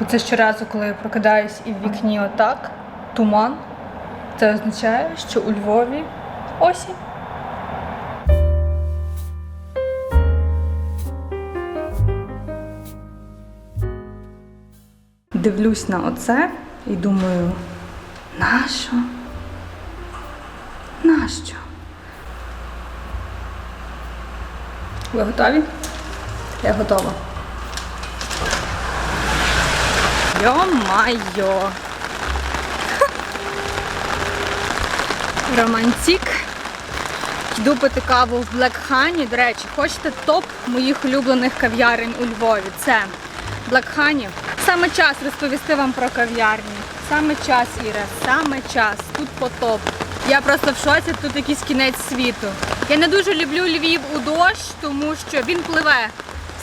Бо це щоразу, коли я прокидаюсь і в вікні отак, туман, це означає, що у Львові осінь. Дивлюсь на оце і думаю, нащо? Нащо? Ви готові? Я готова. Йо-майо! Романтик. Йду пити каву в Honey. До речі, хочете топ моїх улюблених кав'ярень у Львові? Це Honey. Саме час розповісти вам про кав'ярні. Саме час, Іра, саме час. Тут потоп. Я просто в шоці, тут якийсь кінець світу. Я не дуже люблю Львів у дощ, тому що він пливе.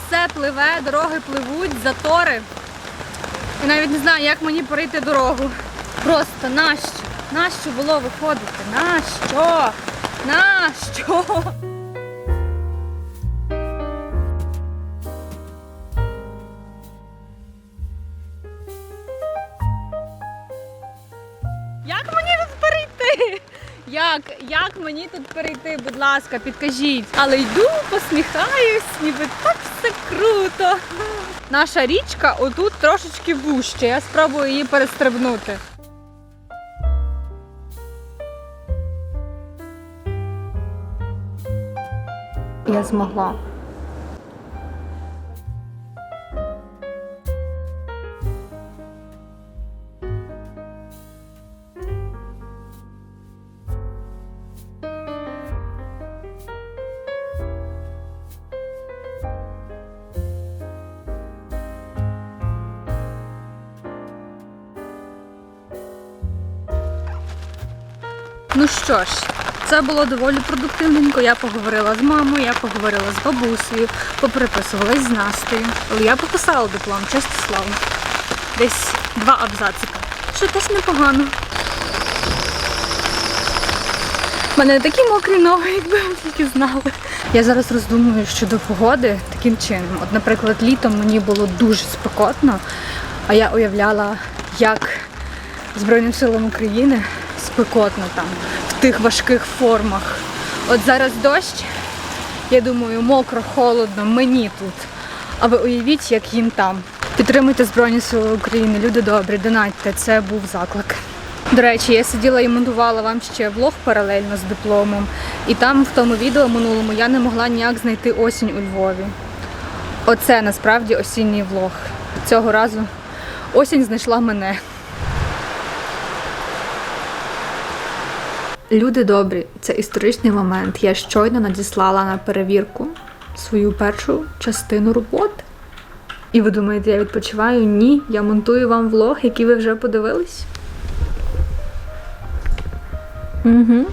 Все пливе, дороги пливуть, затори. Я навіть не знаю, як мені перейти дорогу. Просто нащо? Нащо було виходити? Нащо? Нащо? Як мені тут перейти? Як? Як мені тут перейти, будь ласка, підкажіть. Але йду, посміхаюсь, ніби так все круто. Наша річка отут трошечки вужче. Я спробую її перестрибнути. Я змогла. Ну що ж, це було доволі продуктивненько. Я поговорила з мамою, я поговорила з бабусею, попереписувалась з Настею. Але я пописала диплом, чесно славно. Десь два абзацика. Що теж непогано. У мене такі мокрі ноги, якби ви тільки знали. Я зараз роздумую щодо погоди таким чином. От, наприклад, літом мені було дуже спекотно, а я уявляла, як Збройним силам України спекотно там, в тих важких формах. От зараз дощ, я думаю, мокро, холодно, мені тут. А ви уявіть, як їм там. Підтримуйте Збройні Сили України, люди добрі, донатьте, це був заклик. До речі, я сиділа і монтувала вам ще влог паралельно з дипломом. І там в тому відео минулому я не могла ніяк знайти осінь у Львові. Оце насправді осінній влог. Цього разу осінь знайшла мене. Люди добрі, це історичний момент. Я щойно надіслала на перевірку свою першу частину роботи. І ви думаєте, я відпочиваю? Ні, я монтую вам влог, який ви вже подивились. Угу.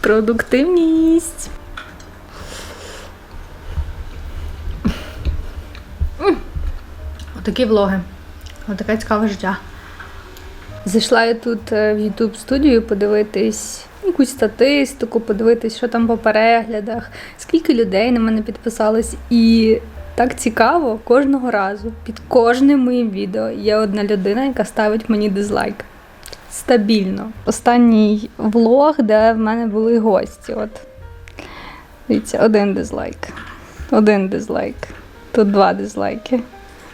Продуктивність. Отакі влоги. Отаке цікаве життя. Зайшла я тут е, в YouTube студію подивитись якусь статистику, подивитись, що там по переглядах, скільки людей на мене підписалось. І так цікаво кожного разу. Під кожним моїм відео є одна людина, яка ставить мені дизлайк. Стабільно. Останній влог, де в мене були гості. От. Дивіться, один дизлайк. Один дизлайк. Тут два дизлайки.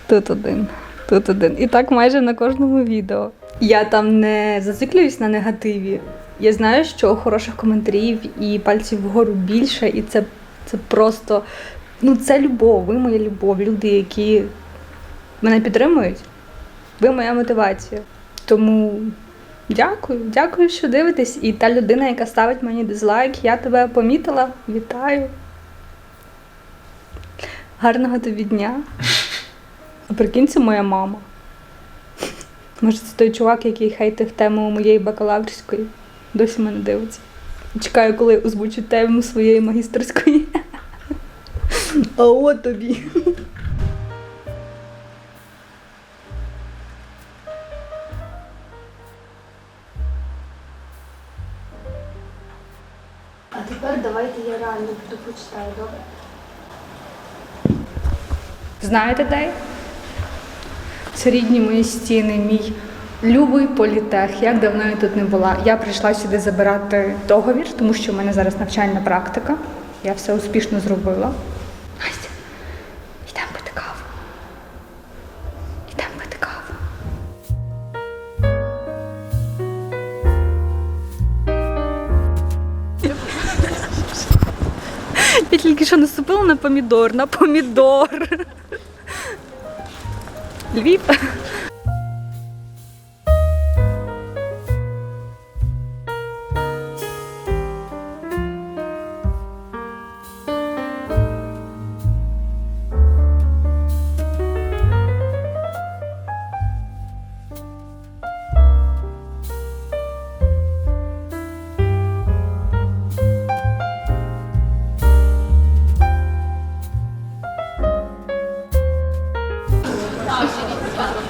Тут один. Тут один. І так майже на кожному відео. Я там не зациклююсь на негативі. Я знаю, що хороших коментарів і пальців вгору більше, і це, це просто ну це любов, ви моя любов, люди, які мене підтримують. Ви моя мотивація. Тому дякую, дякую, що дивитесь. І та людина, яка ставить мені дизлайк, я тебе помітила. Вітаю. Гарного тобі дня. А прикинь, це моя мама. Може, це той чувак, який хейтив тему моєї бакалаврської. Досі мене дивиться. Чекаю, коли озвучу тему своєї магістерської. А от тобі. А тепер давайте я реально піду почитаю, добре? Знаєте де? Це рідні мої стіни, мій любий політех. Як давно я тут не була. Я прийшла сюди забирати договір, тому що в мене зараз навчальна практика. Я все успішно зробила. Настя, йдемо пити каву. Йдемо пити каву. Я тільки що наступила на помідор, на помідор. Львів.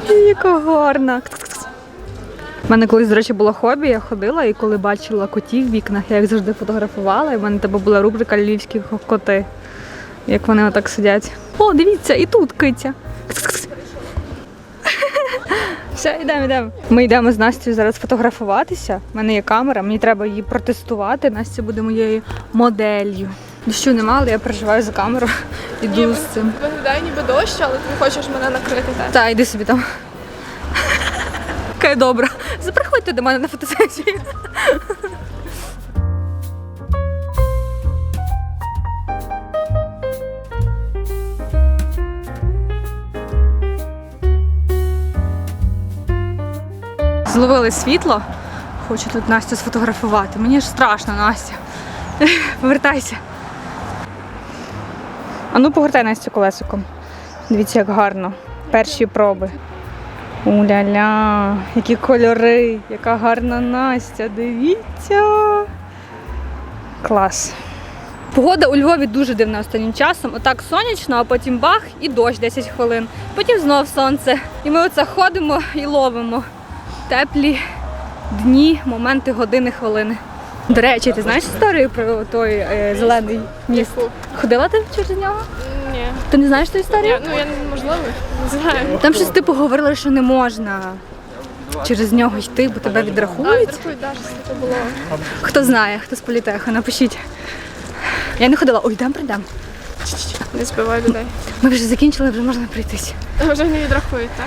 Яка гарна. У мене колись, до речі, було хобі, я ходила і коли бачила котів в вікнах, я їх завжди фотографувала, і в мене тебе була рубрика Львівські коти. Як вони отак сидять. О, дивіться, і тут киця. Все, йдемо, йдемо. Ми йдемо з Настю зараз фотографуватися. У мене є камера, мені треба її протестувати. Настя буде моєю моделлю. Дощу нема, але я переживаю за камеру. Іду з цим. Виглядає ніби дощ, але ти хочеш мене накрити, так? Та, йди собі там. Кай добра. Заприходьте до мене на фотосесію. Зловили світло. Хочу тут Настю сфотографувати. Мені ж страшно, Настя. Повертайся. А ну повертай Настю колесиком. Дивіться, як гарно. Перші проби. Уля-ля, які кольори, яка гарна Настя. Дивіться. Клас. Погода у Львові дуже дивна останнім часом. Отак сонячно, а потім бах і дощ 10 хвилин. Потім знов сонце. І ми оце ходимо і ловимо. Теплі дні, моменти, години, хвилини. До речі, ти знаєш історію про той е, зелений міст? Яку? Ходила ти через нього? Ні. Ти не знаєш ту історію? Я, ну я можливо, не знаю. Там щось типу говорили, що не можна через нього йти, бо тебе А, відрахують. друкують, да, щось таке було. Хто знає, хто з політеху, напишіть. Я не ходила, ой, йдемо прийдемо. Не збивай людей. Ми вже закінчили, вже можна прийтись. Вже не відрахують, так?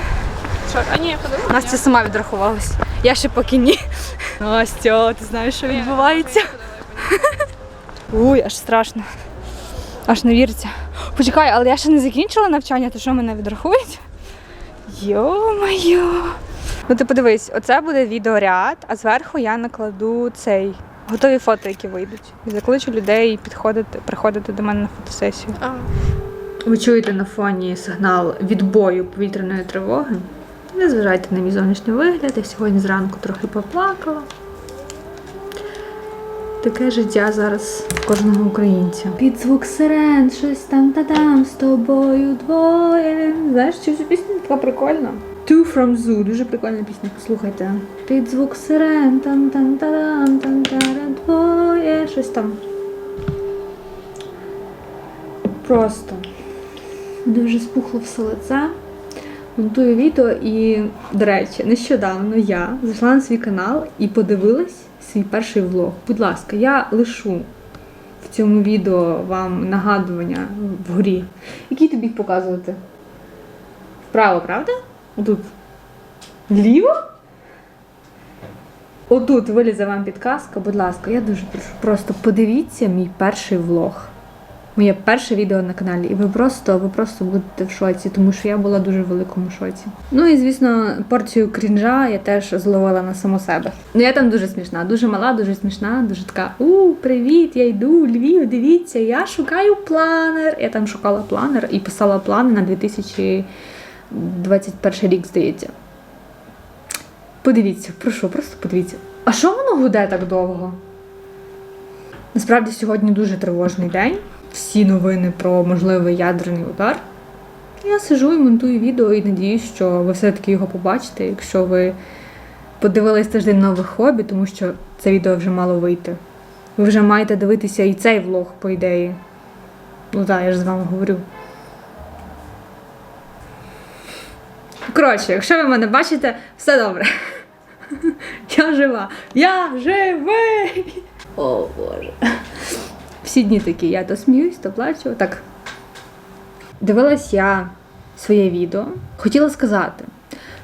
Що? А ні, я ходила. Настя сама відрахувалась. Я ще поки ні. Настя, ти знаєш, що відбувається? Ой, аж страшно. Аж не віриться. Почекай, але я ще не закінчила навчання, то що мене відрахують? Йо-моє. Ну ти подивись, оце буде відеоряд, а зверху я накладу цей готові фото, які вийдуть. І закличу людей підходити, приходити до мене на фотосесію. А, Ви чуєте на фоні сигнал відбою повітряної тривоги. Не зважайте на мій зовнішній вигляд. Я сьогодні зранку трохи поплакала. Таке життя зараз кожного українця. Під звук сирен, щось там та-дам з тобою двоє. Знаєш, цю всю пісню така прикольна. Two from Zoo, дуже прикольна пісня. Послухайте. Під звук сирен, там там та-дам, там тара двоє. Щось там. Просто дуже спухло все лице. Монтую відео і, до речі, нещодавно я зайшла на свій канал і подивилась свій перший влог. Будь ласка, я лишу в цьому відео вам нагадування вгорі. Який тобі показувати? Вправо, правда? Отут. Вліво? Отут вилізе вам підказка, будь ласка, я дуже прошу. Просто подивіться мій перший влог. Моє перше відео на каналі, і ви просто, ви просто будете в шоці, тому що я була дуже в великому шоці. Ну і звісно, порцію крінжа я теж зловила на саму себе. Ну я там дуже смішна, дуже мала, дуже смішна, дуже така. У, привіт, я йду Львів. Дивіться, я шукаю планер. Я там шукала планер і писала плани на 2021 рік, здається. Подивіться, прошу, просто подивіться. А що воно гуде так довго? Насправді сьогодні дуже тривожний день. Всі новини про можливий ядерний удар. Я сижу і монтую відео і надіюсь, що ви все-таки його побачите, якщо ви подивились тиждень нових хобі, тому що це відео вже мало вийти. Ви вже маєте дивитися і цей влог, по ідеї. Ну так, я ж з вами говорю. Коротше, якщо ви мене бачите, все добре. Я жива. Я живий. О Боже. Всі дні такі, я то сміюсь, то плачу. Так. Дивилась я своє відео. Хотіла сказати,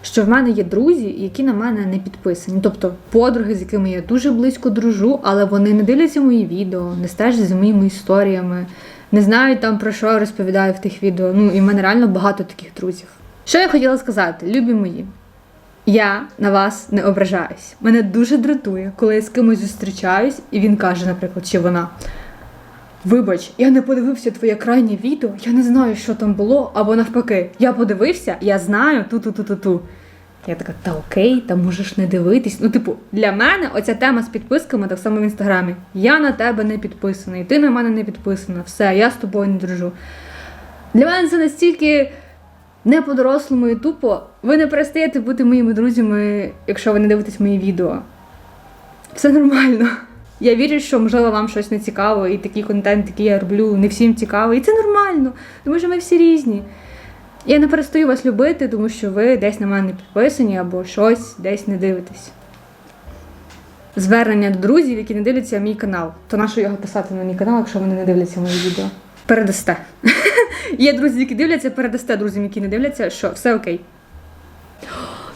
що в мене є друзі, які на мене не підписані. Тобто подруги, з якими я дуже близько дружу, але вони не дивляться мої відео, не стежать за моїми історіями, не знають там про що я розповідаю в тих відео. Ну і в мене реально багато таких друзів. Що я хотіла сказати, любі мої. Я на вас не ображаюсь. Мене дуже дратує, коли я з кимось зустрічаюсь, і він каже, наприклад, чи вона. Вибач, я не подивився твоє крайнє відео, я не знаю, що там було, або навпаки, я подивився, я знаю ту-ту-ту-ту-ту. Я така, та окей, та можеш не дивитись. Ну, типу, для мене оця тема з підписками, так само в інстаграмі. Я на тебе не підписаний, ти на мене не підписана. Все, я з тобою не дружу. Для мене це настільки не по-дорослому і тупо. Ви не перестаєте бути моїми друзями, якщо ви не дивитесь мої відео. Все нормально. Я вірю, що можливо вам щось не цікаво, і такий контент, який я роблю, не всім цікавий. І це нормально, тому що ми всі різні. Я не перестаю вас любити, тому що ви десь на мене не підписані або щось десь не дивитесь. Звернення до друзів, які не дивляться мій канал. То на що його писати на мій канал, якщо вони не дивляться мої відео? Передасте. Є друзі, які дивляться, передасте друзям, які не дивляться, що все окей.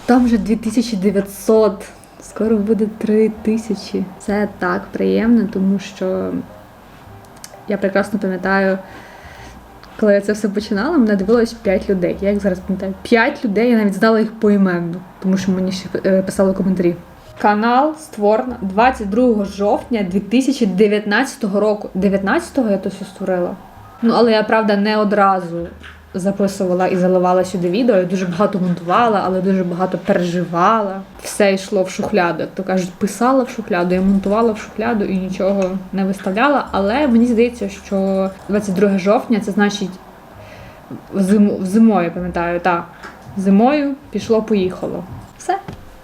Там вже 2900. Скоро буде 3000. Це так приємно, тому що я прекрасно пам'ятаю, коли я це все починала, мене дивилось 5 людей. Я як зараз пам'ятаю, 5 людей, я навіть знала їх поіменно, тому що мені ще е, писали коментарі. Канал створено 22 жовтня 2019 року. 19-го я то все створила. Ну, але я правда не одразу записувала і заливала сюди відео. Я дуже багато монтувала, але дуже багато переживала. Все йшло в шухляду. То кажуть, писала в шухляду, я монтувала в шухляду і нічого не виставляла. Але мені здається, що 22 жовтня це значить зиму, зимою, пам'ятаю, так. Зимою пішло, поїхало. Все.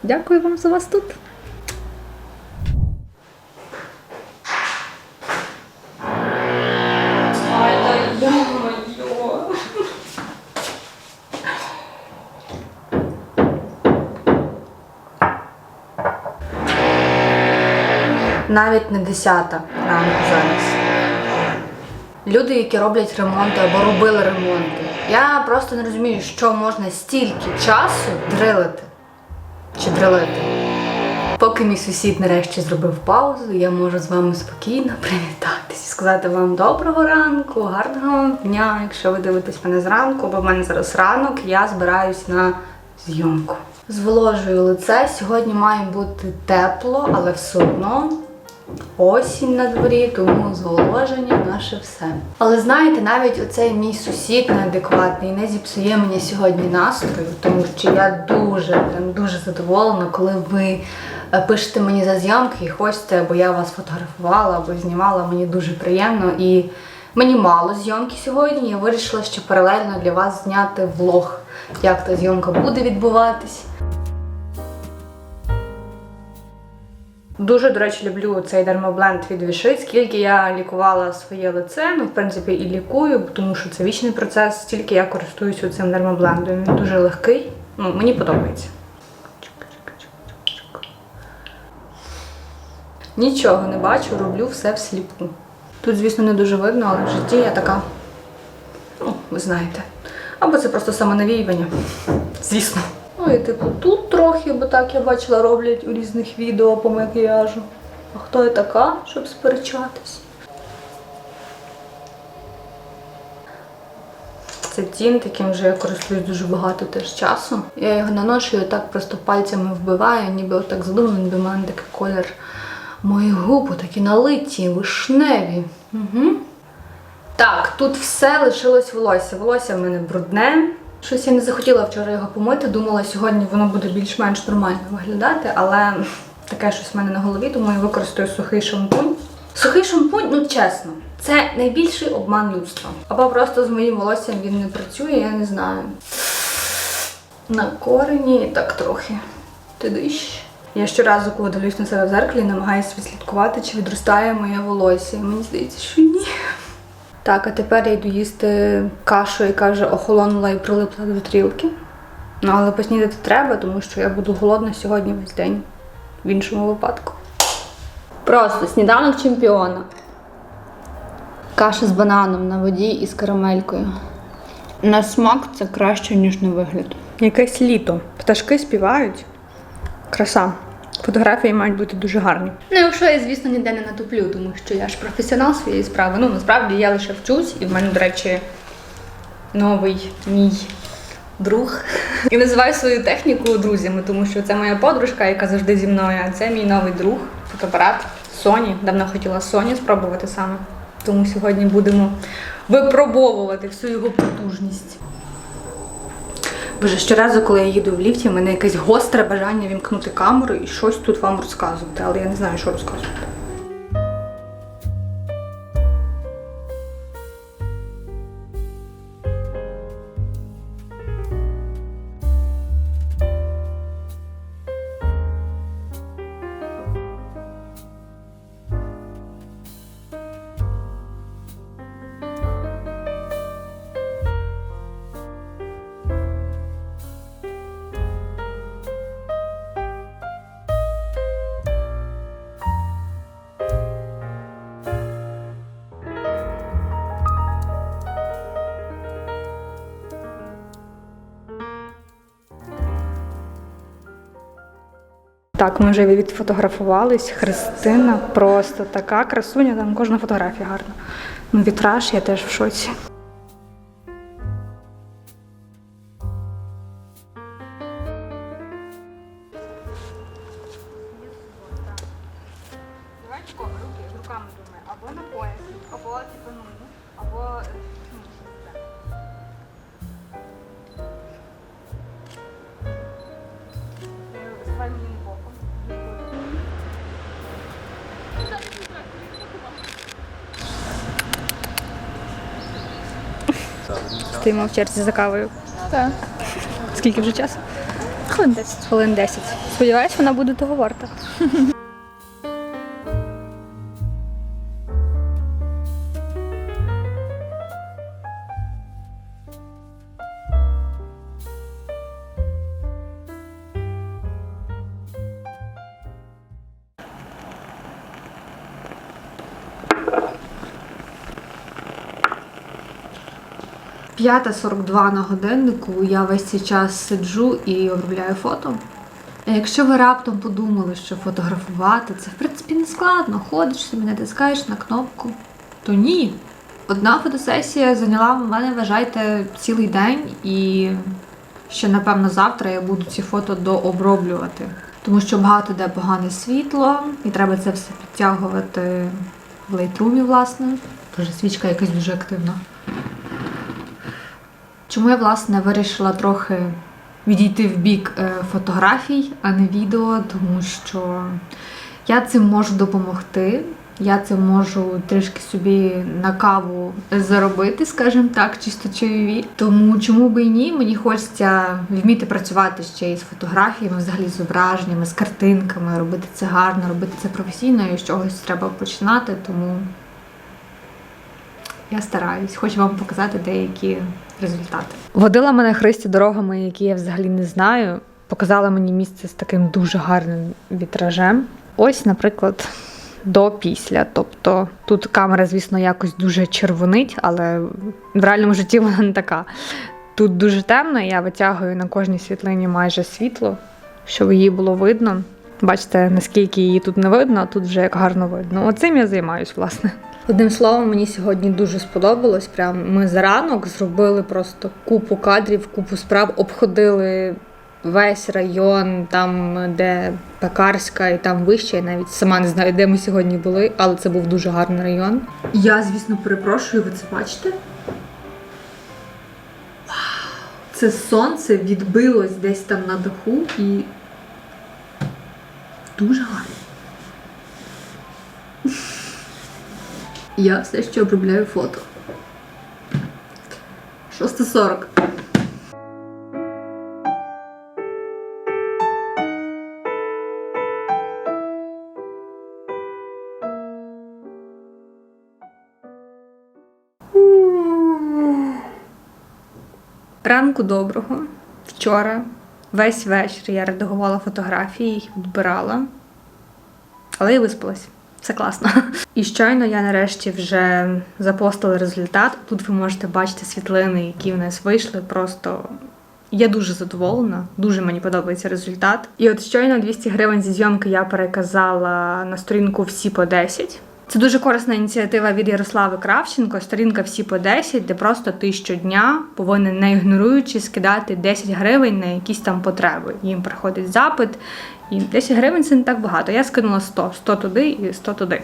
Дякую вам за вас тут. Навіть не десята ранку зараз. Люди, які роблять ремонти або робили ремонти. Я просто не розумію, що можна стільки часу дрилити чи дрилити. Поки мій сусід нарешті зробив паузу, я можу з вами спокійно привітатись і сказати вам доброго ранку, гарного дня, якщо ви дивитесь мене зранку, бо в мене зараз ранок, я збираюсь на зйомку. Зволожую лице. Сьогодні має бути тепло, але все одно осінь на дворі, тому зволоження наше все. Але знаєте, навіть оцей мій сусід неадекватний не зіпсує мені сьогодні настрою, тому що я дуже, прям дуже задоволена, коли ви е, пишете мені за зйомки і хочете, або я вас фотографувала, або знімала, мені дуже приємно. І мені мало зйомки сьогодні. Я вирішила ще паралельно для вас зняти влог, як та зйомка буде відбуватись. Дуже, до речі, люблю цей дермобленд від Віши, скільки я лікувала своє лице, ну, в принципі, і лікую, тому що це вічний процес, стільки я користуюся цим дермоблендом. Він дуже легкий, ну, мені подобається. Нічого не бачу, роблю все всліпу. Тут, звісно, не дуже видно, але в житті я така, ну, ви знаєте. Або це просто самонавіювання. Звісно. Ну і типу тут трохи, бо так я бачила, роблять у різних відео по макіяжу. А хто я така, щоб сперечатись? Це тінт, яким вже я користуюсь дуже багато теж часу. Я його наношу і так просто пальцями вбиваю, ніби отак задумано, в мене такий колір моїх губ, такі налиті, вишневі. Угу. Так, тут все лишилось волосся. Волосся в мене брудне. Щось я не захотіла вчора його помити. Думала, сьогодні воно буде більш-менш нормально виглядати, але таке щось в мене на голові, тому я використаю сухий шампунь. Сухий шампунь, ну чесно, це найбільший обман людства. Або просто з моїм волоссям він не працює, я не знаю. На корені так трохи. Ти диш. Я щоразу, коли дивлюсь на себе в зеркалі, намагаюся відслідкувати, чи відростає моє волосся. І мені здається, що ні. Так, а тепер я йду їсти кашу, яка вже охолонула і прилипла до тарілки. Ну, але поснідати треба, тому що я буду голодна сьогодні весь день. В іншому випадку. Просто сніданок чемпіона. Каша з бананом на воді і з карамелькою. На смак це краще, ніж на вигляд. Якесь літо. Пташки співають. Краса. Фотографії мають бути дуже гарні. Ну, якщо я, звісно, ніде не натуплю, тому що я ж професіонал своєї справи. Ну, насправді я лише вчусь, і в мене, до речі, новий мій друг. І називаю свою техніку друзями, тому що це моя подружка, яка завжди зі мною, а це мій новий друг, фотоапарат Sony. Давно хотіла Sony спробувати саме. Тому сьогодні будемо випробовувати всю його потужність. Боже, щоразу, коли я їду в ліфті, в мене якесь гостре бажання вімкнути камеру і щось тут вам розказувати, але я не знаю, що розказувати. Так, ми вже відфотографувались. Христина просто така красуня, там кожна фотографія гарна. Ну, вітраж, я теж в шоці. Давай руки руками думай, або на пояс, або типу, ну, або Стоїмо в черзі за кавою. Так. Скільки вже часу? Хвилин 10. Хвилин 10. Сподіваюсь, вона буде того варта. П'ята 42 на годиннику. Я весь цей час сиджу і обробляю фото. А Якщо ви раптом подумали, що фотографувати це в принципі не складно, ходиш собі, натискаєш на кнопку, то ні. Одна фотосесія зайняла в мене, вважайте, цілий день, і ще напевно завтра я буду ці фото дооброблювати. Тому що багато де погане світло, і треба це все підтягувати в лейтрумі, власне. Тож свічка якась дуже активна. Чому я власне вирішила трохи відійти в бік е, фотографій, а не відео, тому що я цим можу допомогти. Я цим можу трішки собі на каву заробити, скажімо так, чисто чайові. Тому чому би і ні? Мені хочеться вміти працювати ще із фотографіями, взагалі з зображеннями, з картинками, робити це гарно, робити це професійно, і з чогось треба починати. Тому я стараюсь, хочу вам показати деякі результати. Водила мене Христі дорогами, які я взагалі не знаю. Показала мені місце з таким дуже гарним вітражем. Ось, наприклад, до після. Тобто тут камера, звісно, якось дуже червонить, але в реальному житті вона не така. Тут дуже темно, я витягую на кожній світлині майже світло, щоб її було видно. Бачите, наскільки її тут не видно, а тут вже як гарно видно. Оцим я займаюсь, власне. Одним словом, мені сьогодні дуже сподобалось. Прям ми за ранок зробили просто купу кадрів, купу справ, обходили весь район, там, де Пекарська, і там вище. Я навіть сама не знаю, де ми сьогодні були, але це був дуже гарний район. Я, звісно, перепрошую, ви це бачите? Це сонце відбилось десь там на даху і дуже гарно. Я все ще обробляю фото. 6.40. Ранку доброго. Вчора весь вечір я редагувала фотографії, їх відбирала, але я виспалась. Все класно. І щойно я нарешті вже запостила результат. Тут ви можете бачити світлини, які в нас вийшли. Просто я дуже задоволена, дуже мені подобається результат. І от щойно 200 гривень зі зйомки я переказала на сторінку всі по 10. Це дуже корисна ініціатива від Ярослави Кравченко. Сторінка всі по 10, де просто ти щодня повинен, не ігноруючи, скидати 10 гривень на якісь там потреби. Їм приходить запит, і 10 гривень це не так багато. Я скинула 100, 100 туди і 100 туди.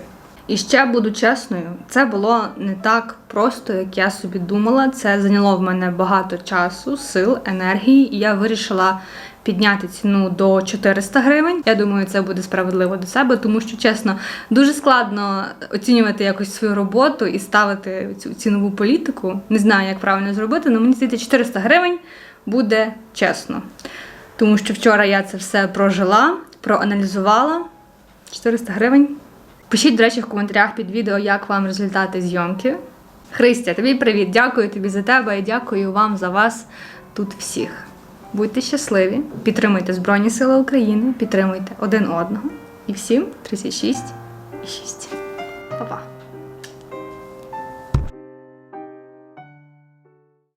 І ще буду чесною, це було не так просто, як я собі думала. Це зайняло в мене багато часу, сил, енергії, і я вирішила підняти ціну до 400 гривень. Я думаю, це буде справедливо до себе, тому що чесно, дуже складно оцінювати якось свою роботу і ставити цю цінову політику. Не знаю, як правильно зробити, але мені здається, 400 гривень буде чесно. Тому що вчора я це все прожила, проаналізувала. 400 гривень. Пишіть, до речі, в коментарях під відео, як вам результати зйомки. Христя, тобі привіт! Дякую тобі за тебе і дякую вам за вас тут всіх. Будьте щасливі, підтримуйте Збройні Сили України, підтримуйте один одного. І всім 36 і 6. Па-па!